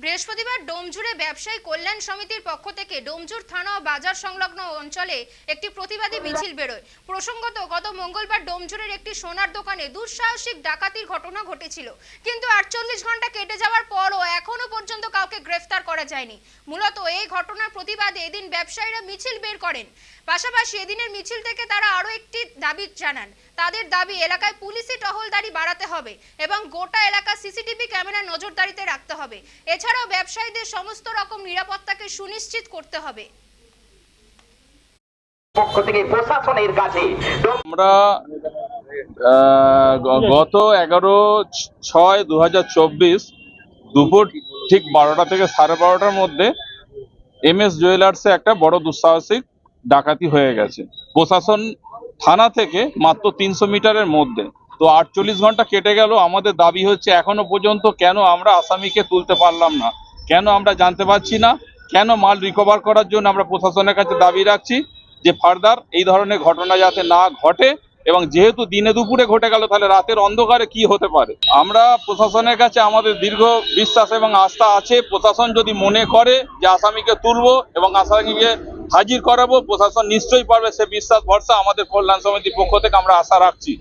বৃহস্পতিবার ডোমজুড়ে ব্যবসায়ী কল্যাণ সমিতির পক্ষ থেকে ডোমজুর থানা ও বাজার সংলগ্ন অঞ্চলে একটি প্রতিবাদী মিছিল বেরোয়। প্রসঙ্গত গত মঙ্গলবার ডোমজুরের একটি সোনার দোকানে দুঃসাহসিক ডাকাতির ঘটনা ঘটেছিল। কিন্তু আটচল্লিশ ঘণ্টা কেটে যাওয়ার পরও এখনও পর্যন্ত কাউকে গ্রেফতার করা যায়নি। মূলত এই ঘটনার প্রতিবাদে এদিন ব্যবসায়ীরা মিছিল বের করেন। পাশাপাশি এদিনের মিছিল থেকে তারা আরও একটি দাবি জানান। তাদের দাবি এলাকায় পুলিশি টহলদারি বাড়াতে হবে এবং গোটা এলাকা সিসিটিভি ক্যামেরা নজরদারিতে রাখতে হবে। এছাড়াও ব্যবসায়ীদের সমস্ত রকম নিরাপত্তাকে সুনিশ্চিত করতে হবে। পক্ষ থেকে প্রশাসনের কাছে আমরা আহ, গত এগারো ছয় দু হাজার চব্বিশ দুপুর ঠিক বারোটা থেকে সাড়ে বারোটার মধ্যে এম এস জুয়েলার্সে একটা বড় দুঃসাহসিক ডাকাতি হয়ে গেছে। প্রশাসন থানা থেকে মাত্র তিনশো মিটারের মধ্যে। তো আটচল্লিশ ঘণ্টা কেটে গেল, আমাদের দাবি হচ্ছে এখনও পর্যন্ত কেন আমরা আসামিকে তুলতে পারলাম না? কেন আমরা জানতে পারছি না? কেন মাল রিকভার করার জন্য আমরা প্রশাসনের কাছে দাবি রাখছি যে ফার্দার এই ধরনের ঘটনা যাতে না ঘটে? এবং যেহেতু দিনে দুপুরে ঘটে গেল, তাহলে রাতের অন্ধকারে কি হতে পারে? আমরা প্রশাসনের কাছে আমাদের দীর্ঘ বিশ্বাস এবং আস্থা আছে, প্রশাসন যদি মনে করে যে আসামিকে তুলব এবং আসামিকে হাজির করাবো, প্রশাসন নিশ্চয়ই পারবে সে বিশ্বাস, ভরসা আমাদের কল্যাণ সমিতির পক্ষ থেকে আমরা আশা রাখছি।